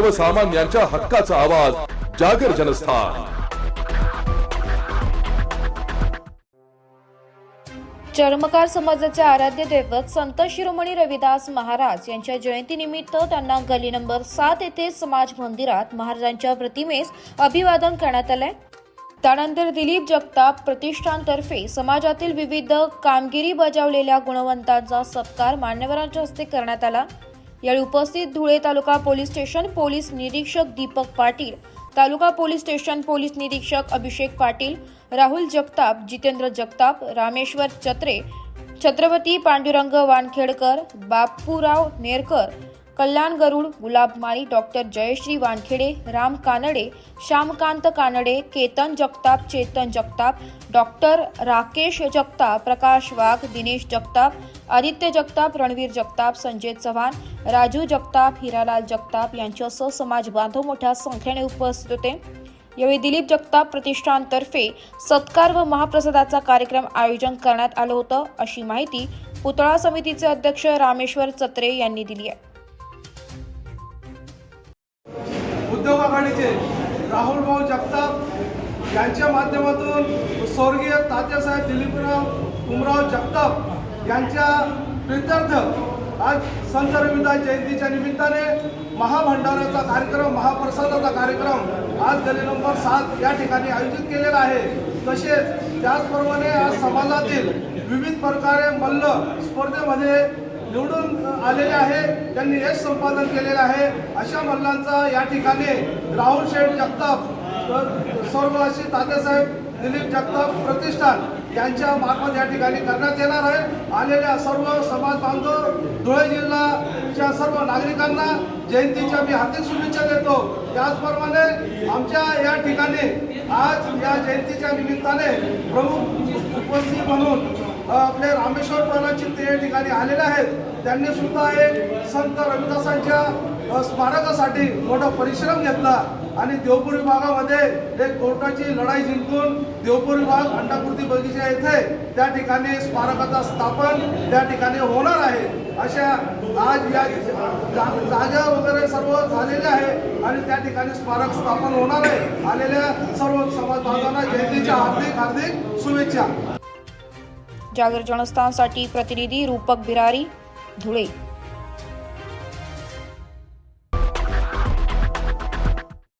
सर्वसामान्यांच्या हक्काचा आवाज जागर जनस्थान. चर्मकार समाजाचे आराध्य दैवत संत शिरोमणी रविदास महाराज यांच्या जयंतीनिमित्त त्यांना गली नंबर सात येथे समाज मंदिरात महाराजांच्या प्रतिमेस अभिवादन करण्यात आलंय. त्यानंतर दिलीप जगताप प्रतिष्ठानतर्फे समाजातील विविध कामगिरी बजावलेल्या गुणवंतांचा सत्कार मान्यवरांच्या हस्ते करण्यात आला. यावेळी उपस्थित Dhule taluka police station police निरीक्षक Deepak Patil taluka police station police निरीक्षक अभिषेक पाटील राहुल जगताप जितेंद्र जगताप रामेश्वर चत्रे छत्रपती पांडुरंग वानखेडकर बापूराव नेरकर कल्याण गरुड गुलाब माळी डॉक्टर जयश्री वानखेडे राम कानडे श्यामकांत कानडे केतन जगताप चेतन जगताप डॉक्टर राकेश जगताप प्रकाश वाघ दिनेश जगताप आदित्य जगताप रणवीर जगताप संजय चव्हाण राजू जगताप हिरालाल जगताप यांच्यासह समाज बांधव मोठ्या संख्येने उपस्थित होते. यावेळी दिलीप जगताप प्रतिष्ठानतर्फे सत्कार व महाप्रसादाचा कार्यक्रम आयोजन करण्यात आलं होतं अशी माहिती पुतळा समितीचे अध्यक्ष रामेश्वर चत्रे यांनी दिली आहे. उद्योग आघाडीचे राहुल भाऊ जगताप यांच्या माध्यमातून स्वर्गीय तात्यासाहेब दिलीपराव उमराव जगताप यांच्या प्रित्यर्थ आज संत रविदास जयंतीच्या निमित्ताने महाभंडाराचा कार्यक्रम महाप्रसादाचा कार्यक्रम आज गली नंबर सात या ठिकाणी आयोजित केलेला आहे. तसेच त्याचप्रमाणे आज समाजातील विविध प्रकारे मल्ल स्पर्धेमध्ये निवडून आलेले आहे. त्यांनी यश संपादन केलेलं आहे. अशा मल्लांचा या ठिकाणी राहुल शेठ जगताप स्वर्गवासी तात्यासाहेब दिलीप जगताप प्रतिष्ठान यांच्या मार्फत या ठिकाणी करण्यात येणार आहे. आलेल्या सर्व समाज बांधव धुळे जिल्ह्याच्या सर्व नागरिकांना जयंतीच्या मी हार्दिक शुभेच्छा देतो. त्याचप्रमाणे आमच्या या ठिकाणी आज या जयंतीच्या निमित्ताने प्रमुख उपस्थित म्हणून आपल्या रामेश्वर प्रल्हाद ते या ठिकाणी आलेले आहेत. त्यांनी सुद्धा एक संत रविदासांच्या स्मारकासाठी मोठा परिश्रम घेतला आणि देवपूर विभागामध्ये एक कोर्टाची लढाई जिंकून देवपूर विभाग अंडापूर्ती बगीचा येथे त्या ठिकाणी स्मारकाचा स्थापन त्या ठिकाणी होणार आहे. अशा आज या जागा वगैरे सर्व झालेले आहे आणि त्या ठिकाणी स्मारक स्थापन होणार आहे. आलेल्या सर्व समाज बांधवांना जयंतीच्या हार्दिक हार्दिक शुभेच्छा. जागर जनस्थानसाठी प्रतिनिधी रूपक बिरारी धुळे.